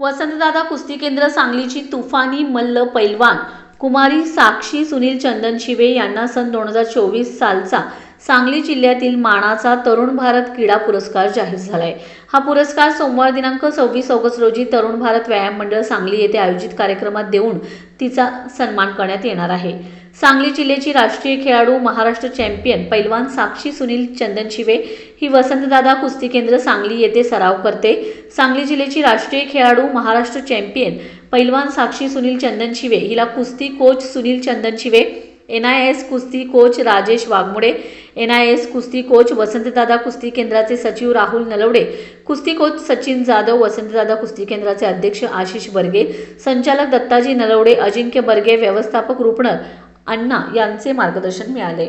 वसंतदादा कुस्ती केंद्र सांगलीची तुफानी मल्ल पैलवान कुमारी साक्षी सुनील चंदन शिवे यांना सन दोन हजार चोवीस सालचा सांगली जिल्ह्यातील मानाचा तरुण भारत क्रीडा पुरस्कार जाहीर झालाय. हा पुरस्कार सोमवार दिनांक सव्वीस ऑगस्ट रोजी तरुण भारत व्यायाम मंडळ सांगली येथे आयोजित कार्यक्रमात देऊन तिचा सन्मान करण्यात येणार आहे. सांगली जिल्ह्याची राष्ट्रीय खेळाडू महाराष्ट्र चॅम्पियन पैलवान साक्षी सुनील चंदनशिवे ही वसंतदादा कुस्ती केंद्र सांगली येथे सराव करते. सांगली जिल्ह्याची राष्ट्रीय खेळाडू महाराष्ट्र चॅम्पियन पैलवान साक्षी सुनील चंदनशिवे हिला कुस्ती coach Sunil Chandanshive N I S कुस्ती coach Rajesh Waghmode N I S कुस्ती कोच वसंतदादा कुस्ती केंद्राचे सचिव राहुल नलवडे कुस्ती कोच सचिन जाधव वसंतदादा कुस्ती केंद्राचे अध्यक्ष आशिष बर्गे संचालक दत्ताजी नलवडे अजिंक्य बर्गे व्यवस्थापक रुपणर अण्णा यांचे मार्गदर्शन मिळाले.